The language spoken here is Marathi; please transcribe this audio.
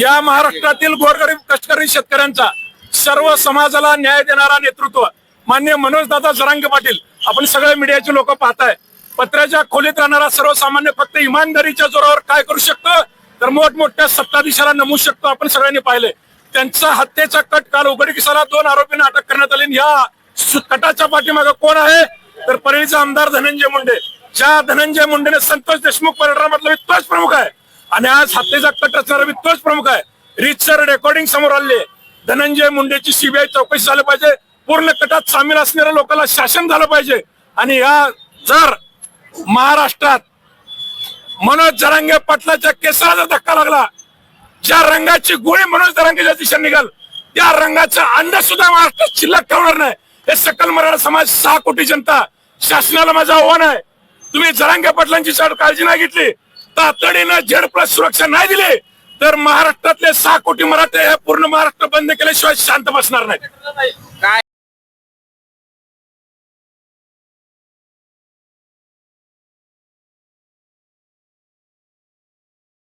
या महाराष्ट्रातील गोरगरीब कष्टकरी शेतकऱ्यांचा सर्व समाजाला न्याय देणारा नेतृत्व मान्य मनोजदादा जरांगे पाटील आपण सगळे मीडियाचे लोक पाहताय. पत्र्याच्या खोलीत राहणारा सर्वसामान्य फक्त इमानदारीच्या जोरावर काय करू शकतो? तर मोठमोठ्या सत्ताधीशाला नमू शकतो आपण सगळ्यांनी पाहिले त्यांचा हत्येचा कट काल उघडकीसाला दोन आरोपींना अटक करण्यात आली या कटाच्या पाठीमागे कोण आहे? तर परळीचा आमदार धनंजय मुंडे. ज्या धनंजय मुंडेने संतोष देशमुख परिणामातला तोच प्रमुख आहे. आणि आज हत्येचा कट रचणारा बी प्रमुख आहे. रिचर रेकॉर्डिंग समोर आले धनंजय मुंडेची सीबीआय चौकशी झाली पाहिजे. पूर्ण कटात सामील असणाऱ्या लोकांना शासन झालं पाहिजे. आणि या जर महाराष्ट्रात मनोज जरांगे पाटलाच्या केसाला जर धक्का लागला ज्या रंगाची गोळी मनोज जरांगेच्या दिशेने निघाल त्या रंगाचा अंड सुद्धा महाराष्ट्रात शिल्लक ठेवणार नाही. हे सकल मराठा समाज सहा कोटी जनता शासनाला माझं आव्हान आहे. तुम्ही जरांगे पाटलांची सर काळजी नाही घेतली तातडीनं झेड प्लस सुरक्षा नाही दिली तर महाराष्ट्रातले सहा कोटी मराठे हे पूर्ण महाराष्ट्र बंद केल्याशिवाय शांत बसणार नाही